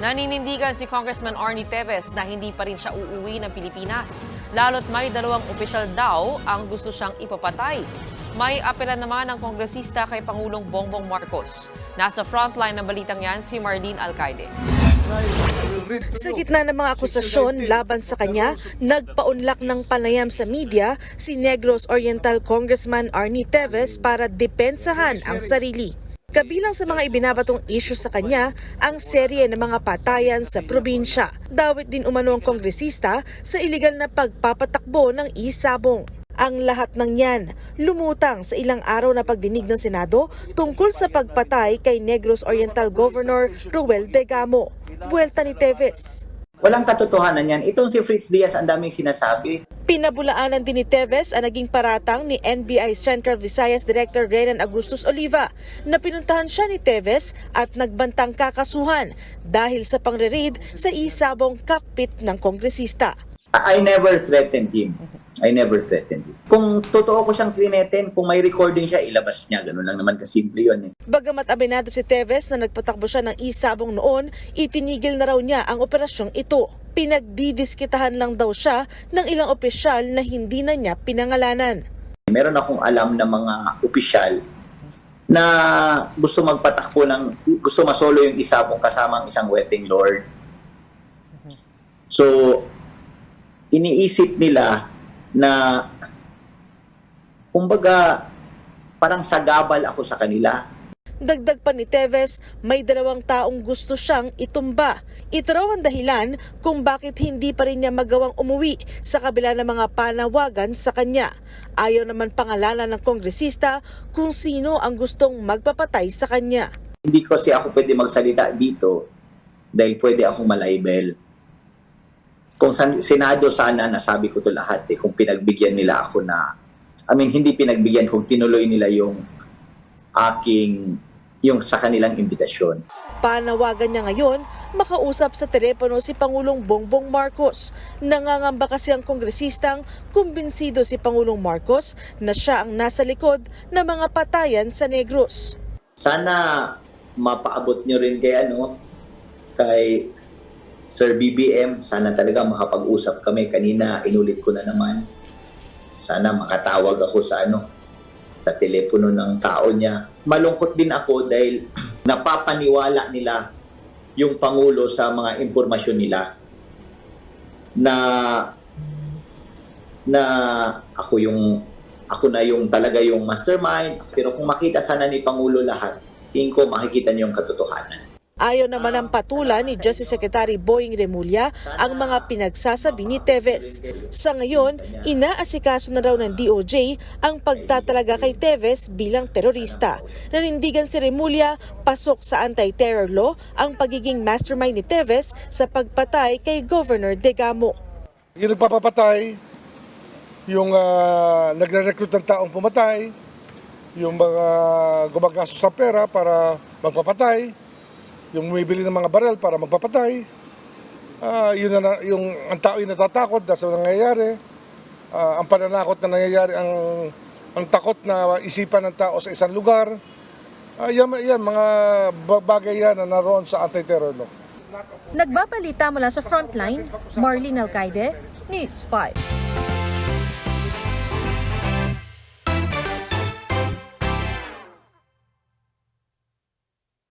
Naninindigan si Congressman Arnie Teves na hindi pa rin siya uuwi ng Pilipinas. Lalo't may dalawang opisyal daw ang gusto siyang ipapatay. May apela naman ang kongresista kay Pangulong Bongbong Marcos. Nasa frontline ng balitang yan si Marlene Alcaide. Sa gitna ng mga akusasyon laban sa kanya, nagpaunlak ng panayam sa media si Negros Oriental Congressman Arnie Teves para depensahan ang sarili. Kabilang sa mga ibinabatong issue sa kanya ang serye ng mga patayan sa probinsya. Dawit din umano ang kongresista sa iligal na pagpapatakbo ng isabong. Ang lahat ng yan lumutang sa ilang araw na pagdinig ng Senado tungkol sa pagpatay kay Negros Oriental Governor Ruel Degamo. Buwelta ni Teves. Walang katotohanan yan. Itong si Fritz Diaz, ang daming sinasabi. Pinabulaanan din ni Teves ang naging paratang ni NBI Central Visayas Director Renan Agustus Oliva na pinuntahan siya ni Teves at nagbantang kakasuhan dahil sa pangre-raid sa isabong cockpit ng kongresista. I never threatened him. I never threatened him. Kung totoo ko siyang klinetin, kung may recording siya, ilabas niya. Ganun lang naman kasimple yun eh. Bagamat aminado si Teves na nagpatakbo siya ng isabong noon, itinigil na raw niya ang operasyong ito. Pinagdidiskitahan lang daw siya ng ilang opisyal na hindi na niya pinangalanan. Meron akong alam na mga opisyal na gusto magpatakbo ng, gusto masolo yung isabong kasama ang isang wedding lord. So, iniisip nila na kumbaga parang sagabal ako sa kanila. Dagdag pa ni Teves, may dalawang taong gusto siyang itumba. Ito raw ang dahilan kung bakit hindi pa rin niya magawang umuwi sa kabila ng mga panawagan sa kanya. Ayaw naman pangalanan ng kongresista kung sino ang gustong magpapatay sa kanya. Hindi kasi ako pwede magsalita dito dahil pwede akong malibel. Kung sa Senado sana nasabi ko to lahat eh, kung pinagbigyan nila ako na, I mean, hindi pinagbigyan, kung tinuloy nila yung aking, yung sa kanilang imbitasyon. Panawagan niya ngayon, makausap sa telepono si Pangulong Bongbong Marcos. Nangangamba kasi ang kongresistang kumbinsido si Pangulong Marcos na siya ang nasa likod ng mga patayan sa Negros. Sana mapaabot nyo rin kay ano, kay Sir BBM, sana talaga makapag-usap kami. Kanina, inulit ko na naman. Sana makatawag ako sa ano, sa telepono ng tao niya. Malungkot din ako dahil napapaniwala nila yung Pangulo sa mga impormasyon nila na na ako yung ako na yung talaga yung mastermind pero kung makita sana ni Pangulo lahat tingin ko makikita niyo yung katotohanan Ayaw naman ang patula ni Justice Secretary Boying Remulla ang mga pinagsasabi ni Teves. Sa ngayon, inaasikaso na raw ng DOJ ang pagtatalaga kay Teves bilang terorista. Nanindigan si Remulla, pasok sa anti-terror law ang pagiging mastermind ni Teves sa pagpatay kay Governor Degamo. Yung nagpapapatay, yung ah, nagre-recruit ng taong pumatay, yung mga gumagastos sa pera para magpapatay, yung bumibili ng mga barel para magpapatay, ah, yun na, yung ang tao yung natatakot dahil sa nangyayari, Ah, ang pananakot na nangyayari, ang, ang takot na isipan ng tao sa isang lugar, Ah, yan, yan, mga ba- bagay yan na naroon sa anti-terror law. Nagbabalita mula sa frontline, Marlene Alcaide, News 5.